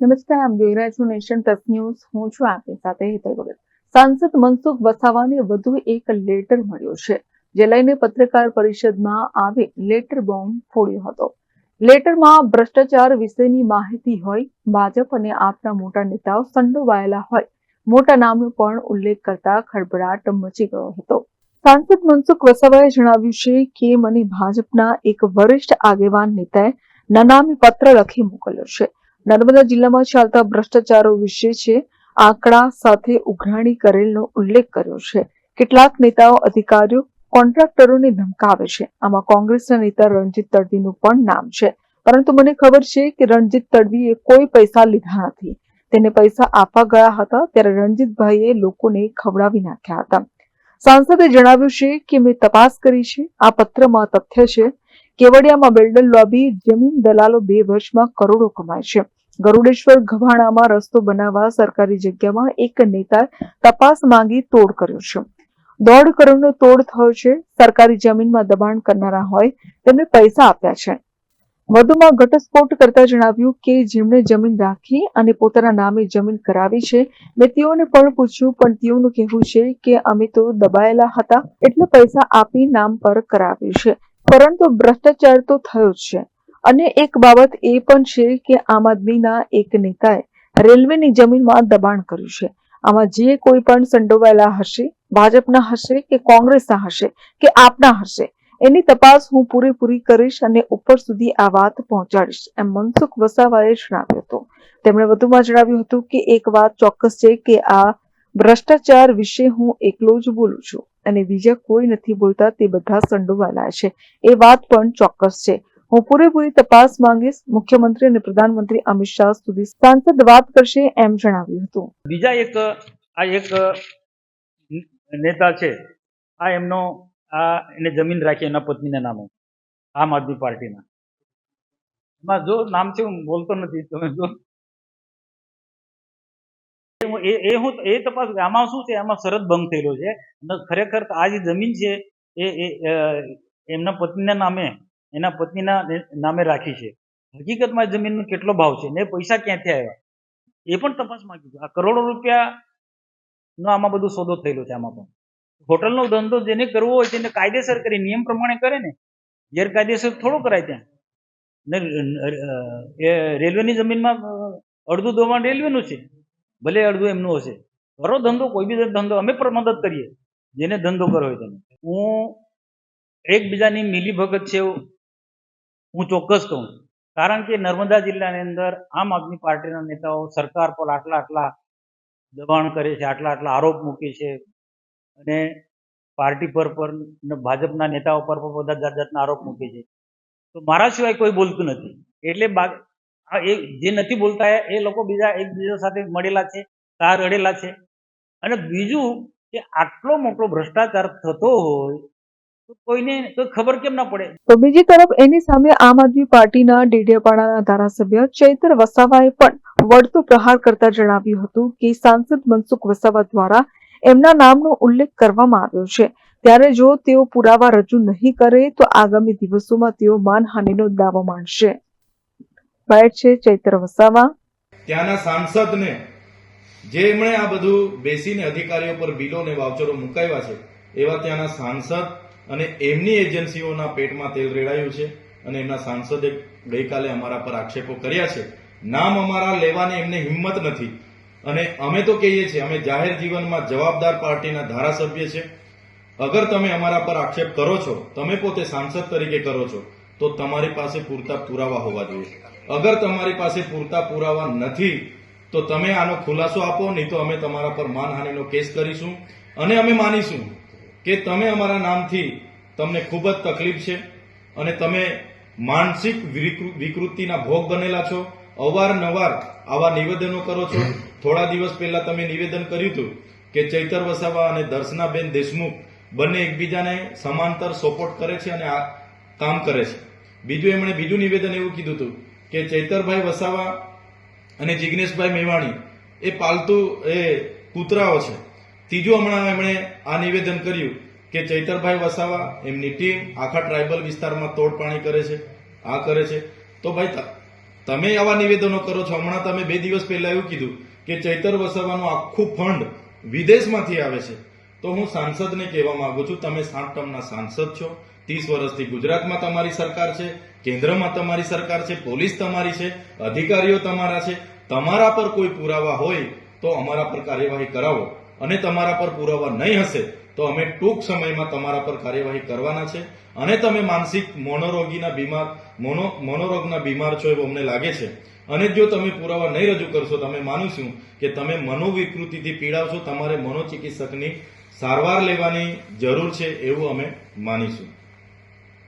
નમસ્કાર, આપ જોઈ રહ્યા છો નેશન પ્લસ ન્યૂઝ. હું છું આપની સાથે હેતલ ભગત. સાંસદ મનસુખ વસાવાને વધુ એક લેટર મળ્યો છે, જે લઈને પત્રકાર પરિષદમાં આવી લેટર બોમ્બ ફોડ્યો હતો. લેટરમાં ભ્રષ્ટાચાર વિશેની માહિતી હોય, ભાજપ અને આપના મોટા નેતાઓ સંડોવાયેલા હોય. મોટા નામનો પણ ઉલ્લેખ કરતા ખળભળાટ મચી ગયો હતો. સાંસદ મનસુખ વસાવાએ જણાવ્યું છે કે, મને ભાજપના એક વરિષ્ઠ આગેવાન નેતાએ નનામી પત્ર લખી મોકલ્યો છે. નર્મદા જિલ્લામાં ચાલતા ભ્રષ્ટાચારો વિશે છે. આંકડા સાથે ઉઘરાણી કરેલનો ઉલ્લેખ કર્યો છે. કેટલાક નેતાઓ, અધિકારીઓ, કોન્ટ્રાક્ટરોને ધમકાવે છે. આમાં કોંગ્રેસના નેતા રણજીત તડવીનું પણ નામ છે. પરંતુ મને ખબર છે કે રણજીત તડવીએ કોઈ પૈસા લીધા નથી. તેને પૈસા આપવા ગયા હતા ત્યારે રણજીતભાઈએ લોકોને ખવડાવી નાખ્યા હતા. સાંસદે જણાવ્યું છે કે મેં તપાસ કરી છે. આ પત્રમાં તથ્ય છે કેવડિયામાં બિલ્ડર લોબી જમીન દલાલો બે વર્ષમાં કરોડો કમાય છે. ગરુડેશ્વર ગભાણામાં રસ્તો બનાવવા સરકારી જગ્યામાં એક નેતા તપાસ માંગી તોડ કર્યો છે. દોઢ કરોડનો તોડ થયો છે. સરકારી જમીનમાં દબાણ કરનારા હોય તેમને પૈસા આપ્યા છે. વધુમાં ઘટસ્ફોટ કરતા જણાવ્યું કે જેમણે જમીન રાખી અને પોતાના નામે જમીન કરાવી છે, મેં તેઓને પણ પૂછ્યું, પણ તેઓનું કહેવું છે કે અમે તો દબાયેલા હતા, એટલે પૈસા આપી નામ પર કરાવ્યું છે. પરંતુ ભ્રષ્ટાચાર તો થયો જ છે. અને એક બાબત એ પણ છે કે આમ આદમીના એક નેતાએ રેલવેની જમીનમાં દબાણ કર્યું છે. આમાં જે કોઈ પણ સંડોવાયેલા હશે, ભાજપના હશે કે કોંગ્રેસના હશે કે આપના હશે, એની તપાસ હું પૂરેપૂરી કરીશ અને ઉપર સુધી આ વાત પહોંચાડીશ, એમ મનસુખ વસાવાએ જણાવ્યું હતું. તેમણે વધુમાં જણાવ્યું હતું કે એક વાત ચોક્કસ છે કે આ ભ્રષ્ટાચાર વિશે હું એકલો જ બોલું છું અને બીજા કોઈ નથી બોલતા તે બધા સંડોવાયેલા છે. એ વાત પણ ચોક્કસ છે. હું પૂરેપૂરી તપાસ માંગીશ મુખ્યમંત્રી અને પ્રધાનમંત્રી અમિત શાહ સુધી. સાંસદ વાત કરશે એમ જણાવ્યું હતું. બીજા એક, આ એક નેતા છે. આ એમનો, આ એને જમીન રાખી એના પત્નીના નામે. આમ આદમી પાર્ટીના. એમાં જો નામ છે હું બોલતો નથી. તમે જો એ હું, એ તપાસ, આમાં શું છે? આમાં શરત ભંગ થયેલો છે. ખરેખર આ જે જમીન છે, એ એમના પત્નીના નામે, એના પત્નીના નામે રાખી છે. હકીકતમાં જમીનનો કેટલો ભાવ છે? ને પૈસા ક્યાંથી આવ્યા? એ પણ તપાસ માંગી છે આ કરોડો રૂપિયાનો આમાં બધું સોદો થયેલો છે આમાં પણ. હોટલનો ધંધો જેને કરવો હોય તેને કાયદેસર કરી, નિયમ પ્રમાણે કરે ને, ગેરકાયદેસર થોડો કરાય ત્યાં. ને એ રેલવેની જમીનમાં અડધું દોવાણ રેલવેનું છે. ભલે અડધું એમનું હશે. કરો ધંધો, કોઈ બી ધંધો, અમે પણ મદદ કરીએ. જેને ધંધો કરવો હોય તેને હું એકબીજાની મિલીભગત છે હું ચોક્કસ કહું. કારણ કે નર્મદા જિલ્લાની અંદર આમ આદમી પાર્ટીના નેતાઓ સરકાર પર આટલા આટલા દબાણ કરે છે, આટલા આટલા આરોપ મૂકે છે અને પાર્ટી પર પણ ભાજપના નેતાઓ પર પણ બધા જાત જાતના આરોપ મૂકે છે. તો મારા સિવાય કોઈ બોલતું નથી. એટલે આ એ જે નથી બોલતા એ- લોકો બીજા એકબીજા સાથે મળેલા છે કાર અડેલા છે. અને બીજું કે આટલો મોટો ભ્રષ્ટાચાર થતો હોય કોઈને કોઈ ખબર પડે? તો બીજી તરફ એની સામે આમ આદમી પાર્ટીના ડેડિયાપાડાના ધારાસભ્ય ચૈતર વસાવાએ પણ વળતો પ્રહાર કરતા જણાવ્યું હતું કે સાંસદ મનસુખ વસાવા દ્વારા એમના નામનો ઉલ્લેખ કરવામાં આવ્યો છે. ત્યારે જો તેઓ પુરાવા રજૂ નહીં કરે તો આગામી દિવસોમાં તેઓ માનહાનિનો દાવો માંડશે બાયડ છે ચૈત્ર વસાવા. ત્યાંના સાંસદને જે એમણે આ બધું બેસીને અધિકારીઓ પર બિલો ને વાઉચરો મુકાવ્યા છે, એવા ત્યાંના સાંસદ અને એમની એજન્સીઓના પેટમાં તેલ રેડાયું છે અને એમના સાંસદે ગઈકાલે અમારા પર આક્ષેપો કર્યા છે. નામ અમારા લેવાની એમને હિંમત નથી. અને અમે તો કહીએ છીએ, અમે જાહેર જીવનમાં જવાબદાર પાર્ટીના ધારાસભ્ય છે. અગર તમે અમારા પર આક્ષેપ કરો છો, તમે પોતે સાંસદ તરીકે કરો છો, તો તમારી પાસે પૂરતા પુરાવા હોવા જોઈએ. અગર તમારી પાસે પૂરતા પુરાવા નથી, તો તમે આનો ખુલાસો આપો, નહીં તો અમે તમારા પર માનહાનિનો કેસ કરીશું. અને અમે માનીશું કે તમે અમારા નામથી તમને ખૂબ જ તકલીફ છે અને તમે માનસિક વિકૃ- વિકૃતિના ભોગ બનેલા છો. અવારનવાર આવા નિવેદનો કરો છો. થોડા દિવસ પહેલા તમે નિવેદન કર્યું હતું કે ચૈતર વસાવા અને દર્શનાબેન દેશમુખ બંને એકબીજાને સમાંતર સપોર્ટ કરે છે અને આ કામ કરે છે. બીજું એમણે બીજું નિવેદન એવું કીધું હતું કે ચૈતરભાઈ વસાવા અને જિગ્નેશભાઈ મેવાણી એ પાલતુ, એ કૂતરાઓ છે. ત્રીજું હમણાં એમણે આ નિવેદન કર્યું કે ચૈતરભાઈ વસાવા એમની ટીમ આખા ટ્રાઇબલ વિસ્તારમાં તોડપાણી કરે છે, આ કરે છે. તો ભાઈ તમે આવા નિવેદનો કરો છો. હમણાં તમે બે દિવસ પહેલા એવું કીધું કે ચૈતર વસાવાનું આખું ફંડ વિદેશમાંથી આવે છે. તો હું સાંસદને કહેવા માંગુ છું, તમે સાત ટર્મના સાંસદ છો. ત્રીસ વર્ષથી ગુજરાતમાં તમારી સરકાર છે, કેન્દ્રમાં તમારી સરકાર છે, પોલીસ તમારી છે, અધિકારીઓ તમારા છે, તમારા પર કોઈ પુરાવા હોય તો અમારા પર કાર્યવાહી કરાવો. અને તમારા પર પુરાવા નહીં હશે તો અમે ટૂંક સમયમાં તમારા પર કાર્યવાહી કરવાના છે. અને તમે માનસિક મોનોરોગીના બીમાર, મોનો, મોનોરોગના બીમાર છો એવું અમને લાગે છે. અને જો તમે પુરાવા નહીં રજૂ કરશો તો અમે માનીશું કે તમે મનોવિકૃતિથી પીડાવ છો તમારે મનોચિકિત્સકની સારવાર લેવાની જરૂર છે એવું અમે માનીશું.